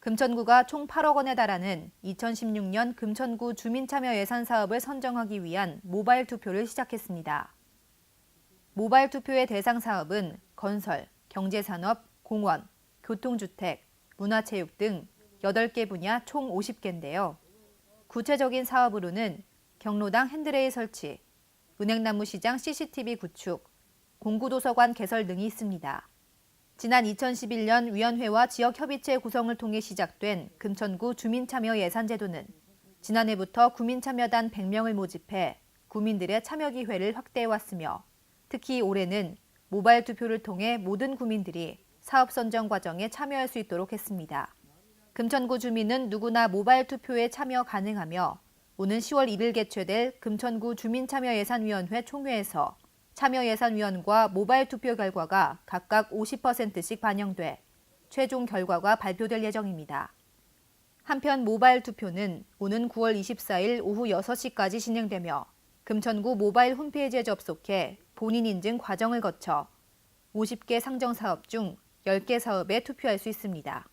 금천구가 총 8억 원에 달하는 2016년 금천구 주민참여 예산 사업을 선정하기 위한 모바일 투표를 시작했습니다. 모바일 투표의 대상 사업은 건설, 경제산업, 공원, 교통주택, 문화체육 등 8개 분야 총 50개인데요. 구체적인 사업으로는 경로당 핸드레일 설치, 은행나무 시장 CCTV 구축, 공구도서관 개설 등이 있습니다. 지난 2011년 위원회와 지역협의체 구성을 통해 시작된 금천구 주민참여 예산제도는 지난해부터 구민참여단 100명을 모집해 구민들의 참여 기회를 확대해 왔으며 특히 올해는 모바일 투표를 통해 모든 구민들이 사업 선정 과정에 참여할 수 있도록 했습니다. 금천구 주민은 누구나 모바일 투표에 참여 가능하며 오는 10월 1일 개최될 금천구 주민참여예산위원회 총회에서 참여예산위원과 모바일 투표 결과가 각각 50%씩 반영돼 최종 결과가 발표될 예정입니다. 한편 모바일 투표는 오는 9월 24일 오후 6시까지 진행되며 금천구 모바일 홈페이지에 접속해 본인 인증 과정을 거쳐 50개 상정 사업 중 10개 사업에 투표할 수 있습니다.